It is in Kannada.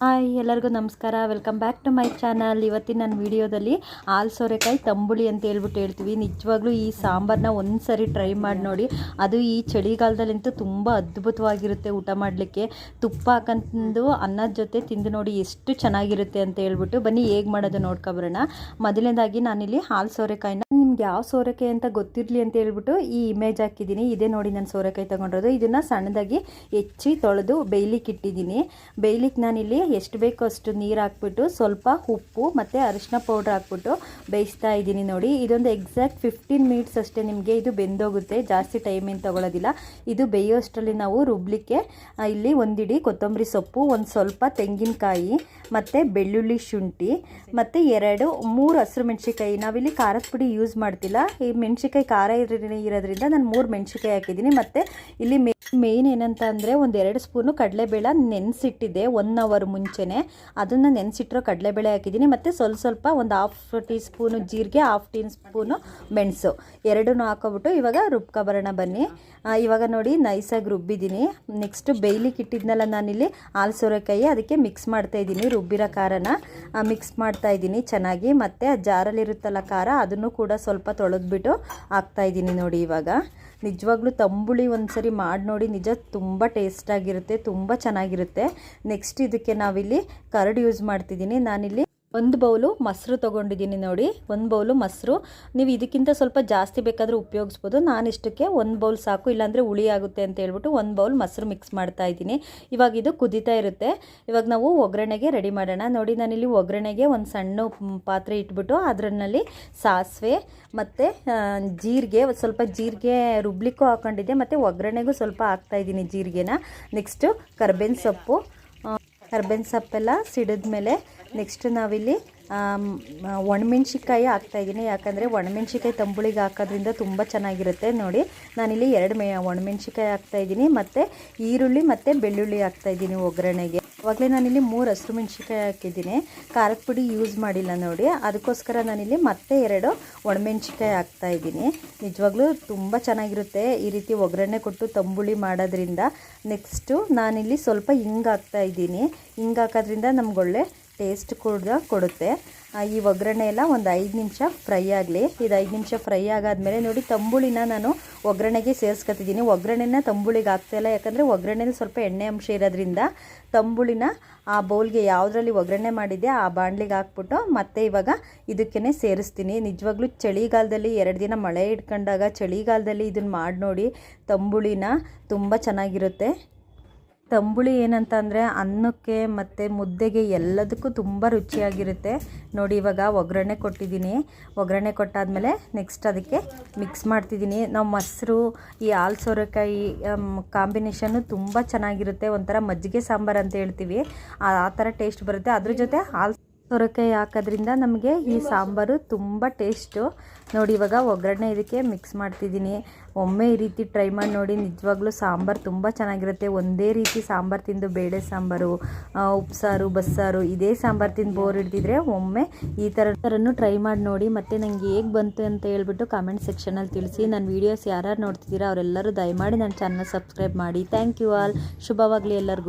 ಹಾಯ್, ಎಲ್ಲರಿಗೂ ನಮಸ್ಕಾರ. Welcome back to my channel ಇವತ್ತಿನ ನನ್ನ ವಿಡಿಯೋದಲ್ಲಿ ಹಾಲು ಸೋರೆಕಾಯಿ ತಂಬುಳಿ ಅಂತ ಹೇಳ್ಬಿಟ್ಟು ಹೇಳ್ತೀವಿ. ನಿಜವಾಗ್ಲೂ ಈ ಸಾಂಬಾರನ್ನ ಒಂದು ಸರಿ ಟ್ರೈ ಮಾಡಿ ನೋಡಿ. ಅದು ಈ ಚಳಿಗಾಲದಲ್ಲಂತೂ ತುಂಬ ಅದ್ಭುತವಾಗಿರುತ್ತೆ ಊಟ ಮಾಡಲಿಕ್ಕೆ. ತುಪ್ಪ ಹಾಕಂದು ಅನ್ನದ ಜೊತೆ ತಿಂದು ನೋಡಿ ಎಷ್ಟು ಚೆನ್ನಾಗಿರುತ್ತೆ ಅಂತ ಹೇಳ್ಬಿಟ್ಟು ಬನ್ನಿ ಹೇಗೆ ಮಾಡೋದು ನೋಡ್ಕೊಬರೋಣ ಮೊದಲನೇದಾಗಿ ನಾನಿಲ್ಲಿ ಹಾಲು ಸೋರೆಕಾಯಿನ ನಿಮ್ಗೆ ಯಾವ ಸೋರೆಕಾಯಿ ಅಂತ ಗೊತ್ತಿರಲಿ ಅಂತ ಹೇಳ್ಬಿಟ್ಟು ಈ ಇಮೇಜ್ ಹಾಕಿದ್ದೀನಿ. ಇದೇ ನೋಡಿ ನಾನು ಸೋರೆಕಾಯಿ ತೊಗೊಂಡಿರೋದು. ಇದನ್ನು ಸಣ್ಣದಾಗಿ ಹೆಚ್ಚಿ ತೊಳೆದು ಬೇಯ್ಲಿಕ್ಕೆ ಇಟ್ಟಿದ್ದೀನಿ. ಬೇಯ್ಲಿಕ್ಕೆ ನಾನಿಲ್ಲಿ ಎಷ್ಟು ಬೇಕೋ ಅಷ್ಟು ನೀರು ಹಾಕ್ಬಿಟ್ಟು ಸ್ವಲ್ಪ ಉಪ್ಪು ಮತ್ತು ಅರಿಶಿನ ಪೌಡ್ರ್ ಹಾಕ್ಬಿಟ್ಟು ಬೇಯಿಸ್ತಾ ಇದ್ದೀನಿ ನೋಡಿ. ಇದೊಂದು ಎಕ್ಸಾಕ್ಟ್ ಫಿಫ್ಟೀನ್ ಮಿನಿಟ್ಸ್ ಅಷ್ಟೇ ನಿಮಗೆ ಇದು ಬೆಂದೋಗುತ್ತೆ. ಜಾಸ್ತಿ ಟೈಮ್ ಏನು ತೊಗೊಳೋದಿಲ್ಲ. ಇದು ಬೇಯೋಷ್ಟರಲ್ಲಿ ನಾವು ರುಬ್ಲಿಕ್ಕೆ ಇಲ್ಲಿ ಒಂದಿಡಿ ಕೊತ್ತಂಬರಿ ಸೊಪ್ಪು, ಒಂದು ಸ್ವಲ್ಪ ತೆಂಗಿನಕಾಯಿ, ಮತ್ತು ಬೆಳ್ಳುಳ್ಳಿ ಶುಂಠಿ, ಮತ್ತು ಎರಡು, ಮೂರು ಹಸಿರು ಮೆಣಸಿಕಾಯಿ ನಾವಿಲ್ಲಿ ಖಾರದ ಪುಡಿ ಯೂಸ್ ಮಾಡ್ತಿಲ್ಲ. ಈ ಮೆಣಸಿಕಾಯಿ ಖಾರ ಇರ- ಇರೋದ್ರಿಂದ ನಾನು ಮೂರು ಮೆಣಸಿಕಾಯಿ ಹಾಕಿದ್ದೀನಿ. ಮತ್ತು ಇಲ್ಲಿ ಮೇಯ್ನ್ ಏನಂತ ಅಂದರೆ ಒಂದು ಎರಡು ಸ್ಪೂನು ಕಡಲೆಬೇಳೆ ನೆನೆಸಿಟ್ಟಿದ್ದೆ ಒನ್ ಅವರ್ ಮುಂಚೆನೇ. ಅದನ್ನು ನೆನೆಸಿಟ್ಟಿರೋ ಕಡಲೆಬೇಳೆ ಹಾಕಿದ್ದೀನಿ. ಮತ್ತು ಸ್ವಲ್ಪ ಸ್ವಲ್ಪ ಒಂದು ಹಾಫ್ ಟೀ ಸ್ಪೂನು ಜೀರಿಗೆ ಹಾಫ್ ಟೀ ಸ್ಪೂನು ಮೆಣಸು. ಎರಡನ್ನೂ ಹಾಕೊಬಿಟ್ಟು ಇವಾಗ ರುಬ್ಕೊಬರೋಣ ಬನ್ನಿ. ಇವಾಗ ನೋಡಿ ನೈಸಾಗಿ ರುಬ್ಬಿದ್ದೀನಿ. ನೆಕ್ಸ್ಟು ಬೇಯ್ಲಿಕ್ಕೆ ಇಟ್ಟಿದ್ನಲ್ಲ ನಾನಿಲ್ಲಿ ಹಾಲು ಸೋರೆಕಾಯಿ ಅದಕ್ಕೆ ಮಿಕ್ಸ್ ಮಾಡ್ತಾ ಇದ್ದೀನಿ ರುಬ್ಬಿರೋ ಖಾರನ. ಮಿಕ್ಸ್ ಮಾಡ್ತಾ ಇದ್ದೀನಿ ಚೆನ್ನಾಗಿ. ಮತ್ತು ಜಾರಲ್ಲಿರುತ್ತಲ್ಲ ಖಾರ, ಅದನ್ನು ಕೂಡ ಸ್ವಲ್ಪ ತೊಳೆದ್ಬಿಟ್ಟು ಹಾಕ್ತಾ ಇದ್ದೀನಿ ನೋಡಿ ಇವಾಗ. ನಿಜವಾಗ್ಲೂ ತಂಬುಳಿ ಒಂದ್ಸರಿ ಮಾಡಿ ನೋಡಿ, ನಿಜ ತುಂಬ ಟೇಸ್ಟಾಗಿರುತ್ತೆ ತುಂಬ ಚೆನ್ನಾಗಿರುತ್ತೆ. ನೆಕ್ಸ್ಟ್ ಇದಕ್ಕೆ ನಾವಿಲ್ಲಿ ಕರಡ್ ಯೂಸ್ ಮಾಡ್ತಿದ್ದೀನಿ. ನಾನಿಲ್ಲಿ ಒಂದು ಬೌಲು ಮೊಸರು ತೊಗೊಂಡಿದ್ದೀನಿ ನೋಡಿ. ಒಂದು ಬೌಲು ಮೊಸರು. ನೀವು ಇದಕ್ಕಿಂತ ಸ್ವಲ್ಪ ಜಾಸ್ತಿ ಬೇಕಾದರೂ ಉಪಯೋಗಿಸ್ಬೋದು. ನಾನು ಇಷ್ಟಕ್ಕೆ ಒಂದು ಬೌಲ್ ಸಾಕು. ಇಲ್ಲಾಂದರೆ ಹುಳಿ ಆಗುತ್ತೆ ಅಂತ ಹೇಳ್ಬಿಟ್ಟು ಒಂದು ಬೌಲ್ ಮೊಸರು ಮಿಕ್ಸ್ ಮಾಡ್ತಾ ಇದ್ದೀನಿ. ಇವಾಗ ಇದು ಕುದೀತಾ ಇರುತ್ತೆ. ಇವಾಗ ನಾವು ಒಗ್ಗರಣೆಗೆ ರೆಡಿ ಮಾಡೋಣ. ನೋಡಿ, ನಾನಿಲ್ಲಿ ಒಗ್ಗರಣೆಗೆ ಒಂದು ಸಣ್ಣ ಪಾತ್ರೆ ಇಟ್ಬಿಟ್ಟು ಅದರಲ್ಲಿ ಸಾಸಿವೆ ಮತ್ತು ಜೀರಿಗೆ, ಸ್ವಲ್ಪ ಜೀರಿಗೆ ರುಬ್ಲಿಕ್ಕೂ ಹಾಕೊಂಡಿದ್ದೆ. ಮತ್ತು ಒಗ್ಗರಣೆಗೂ ಸ್ವಲ್ಪ ಹಾಕ್ತಾ ಇದ್ದೀನಿ ಜೀರಿಗೆನ. ನೆಕ್ಸ್ಟು ಕರ್ಬೇವಿನ ಸೊಪ್ಪು. ಕರ್ಬೇವಿನ ಸೊಪ್ಪೆಲ್ಲ ಸಿಡಿದ್ಮೇಲೆ ನೆಕ್ಸ್ಟ್ ನಾವಿಲ್ಲಿ ಒಣಮೆಣ್ಸಿಕಾಯಿ ಹಾಕ್ತಾಯಿದ್ದೀನಿ ಯಾಕಂದರೆ ಒಣಮೆಣ್ಸಿಕಾಯಿ ತಂಬುಳಿಗೆ ಹಾಕೋದ್ರಿಂದ ತುಂಬ ಚೆನ್ನಾಗಿರುತ್ತೆ ನೋಡಿ. ನಾನಿಲ್ಲಿ ಎರಡು ಮೇ ಒಣಮೆಣ್ಸಿಕಾಯಿ ಹಾಕ್ತಾಯಿದ್ದೀನಿ ಮತ್ತು ಈರುಳ್ಳಿ ಮತ್ತು ಬೆಳ್ಳುಳ್ಳಿ ಹಾಕ್ತಾಯಿದ್ದೀನಿ ಒಗ್ಗರಣೆಗೆ. ಅವಾಗಲೇ ನಾನಿಲ್ಲಿ ಮೂರು ಹಸಿರು ಮೆಣಸಿಕಾಯಿ ಹಾಕಿದ್ದೀನಿ. ಖಾರದ ಪುಡಿ ಯೂಸ್ ಮಾಡಿಲ್ಲ ನೋಡಿ. ಅದಕ್ಕೋಸ್ಕರ ನಾನಿಲ್ಲಿ ಮತ್ತೆ ಎರಡು ಒಣಮೆಣ್ಸಿಕಾಯಿ ಹಾಕ್ತಾಯಿದ್ದೀನಿ ನಿಜವಾಗ್ಲೂ ತುಂಬ ಚೆನ್ನಾಗಿರುತ್ತೆ ಈ ರೀತಿ ಒಗ್ಗರಣೆ ಕೊಟ್ಟು ತಂಬುಳಿ ಮಾಡೋದ್ರಿಂದ. ನೆಕ್ಸ್ಟು ನಾನಿಲ್ಲಿ ಸ್ವಲ್ಪ ಹಿಂಗೆ ಹಾಕ್ತಾ ಇದ್ದೀನಿ ಹಿಂಗೆ ಹಾಕೋದ್ರಿಂದ ನಮ್ಗೊಳ್ಳೆ ಟೇಸ್ಟ್ ಕೂಡ ಕೊಡುತ್ತೆ. ಈ ಒಗ್ಗರಣೆ ಎಲ್ಲ ಒಂದು ಐದು ನಿಮಿಷ ಫ್ರೈ ಆಗಲಿ. ಇದು ಐದು ನಿಮಿಷ ಫ್ರೈ ಆಗಾದಮೇಲೆ ನೋಡಿ ತಂಬುಳಿನ ನಾನು ಒಗ್ಗರಣೆಗೆ ಸೇರಿಸ್ಕೊತಿದ್ದೀನಿ ಒಗ್ಗರಣೆನ ತಂಬುಳಿಗೆ ಹಾಕ್ತಾಯಿಲ್ಲ ಯಾಕಂದರೆ ಒಗ್ಗರಣೆಲಿ ಸ್ವಲ್ಪ ಎಣ್ಣೆ ಅಂಶ ಇರೋದ್ರಿಂದ ತಂಬುಳಿನ ಆ ಬೌಲ್ಗೆ ಯಾವುದ್ರಲ್ಲಿ ಒಗ್ಗರಣೆ ಮಾಡಿದ್ದೆ ಆ ಬಾಣಲಿಗೆ ಹಾಕ್ಬಿಟ್ಟು ಮತ್ತೆ ಇವಾಗ ಇದಕ್ಕೇ ಸೇರಿಸ್ತೀನಿ. ನಿಜವಾಗ್ಲೂ ಚಳಿಗಾಲದಲ್ಲಿ ಎರಡು ದಿನ ಮಳೆ ಇಟ್ಕೊಂಡಾಗ ಚಳಿಗಾಲದಲ್ಲಿ ಇದನ್ನು ಮಾಡಿ ನೋಡಿ ತಂಬುಳಿನ ತುಂಬ ಚೆನ್ನಾಗಿರುತ್ತೆ. ತಂಬುಳಿ ಏನಂತ ಅಂದರೆ ಅನ್ನಕ್ಕೆ ಮತ್ತು ಮುದ್ದೆಗೆ ಎಲ್ಲದಕ್ಕೂ ತುಂಬ ರುಚಿಯಾಗಿರುತ್ತೆ. ನೋಡಿ, ಇವಾಗ ಒಗ್ಗರಣೆ ಕೊಟ್ಟಿದ್ದೀನಿ. ಒಗ್ಗರಣೆ ಕೊಟ್ಟಾದಮೇಲೆ ನೆಕ್ಸ್ಟ್ ಅದಕ್ಕೆ ಮಿಕ್ಸ್ ಮಾಡ್ತಿದ್ದೀನಿ. ನಾವು ಮೊಸರು, ಈ ಹಾಲು ಸೋರೆಕಾಯಿ ಕಾಂಬಿನೇಷನ್ನು ತುಂಬ ಚೆನ್ನಾಗಿರುತ್ತೆ. ಒಂಥರ ಮಜ್ಜಿಗೆ ಸಾಂಬಾರು ಅಂತ ಹೇಳ್ತೀವಿ. ಆ ಥರ ಟೇಸ್ಟ್ ಬರುತ್ತೆ. ಅದ್ರ ಜೊತೆ ಹಾಲು ಸೊರಕಾಯಿ ಹಾಕೋದ್ರಿಂದ ನಮಗೆ ಈ ಸಾಂಬಾರು ತುಂಬ ಟೇಸ್ಟು ನೋಡಿ ಇವಾಗ ಒಗ್ಗರಣೆ ಇದಕ್ಕೆ ಮಿಕ್ಸ್ ಮಾಡ್ತಿದ್ದೀನಿ. ಒಮ್ಮೆ ಈ ರೀತಿ ಟ್ರೈ ಮಾಡಿ ನೋಡಿ ನಿಜವಾಗ್ಲೂ ಸಾಂಬಾರು ತುಂಬ ಚೆನ್ನಾಗಿರುತ್ತೆ. ಒಂದೇ ರೀತಿ ಸಾಂಬಾರು ತಿಂದು ಬೇಳೆ ಸಾಂಬಾರು ಉಪ್ಸಾರು ಬಸ್ಸಾರು ಇದೇ ಸಾಂಬಾರು ತಿಂದು ಬೋರ್ ಹಿಡ್ದಿದ್ರೆ ಒಮ್ಮೆ ಈ ಥರ ಥರನೂ ಟ್ರೈ ಮಾಡಿ ನೋಡಿ. ಮತ್ತು ನನಗೆ ಹೇಗೆ ಬಂತು ಅಂತ ಹೇಳ್ಬಿಟ್ಟು ಕಾಮೆಂಟ್ ಸೆಕ್ಷನಲ್ಲಿ ತಿಳಿಸಿ. ನನ್ನ ವೀಡಿಯೋಸ್ ಯಾರ್ಯಾರು ನೋಡ್ತಿದ್ದೀರಾ ಅವರೆಲ್ಲರೂ ದಯಮಾಡಿ ನನ್ನ ಚಾನಲ್ ಸಬ್ಸ್ಕ್ರೈಬ್ ಮಾಡಿ. ಥ್ಯಾಂಕ್ ಯು ಆಲ್ ಶುಭವಾಗಲಿ ಎಲ್ಲರಿಗೂ.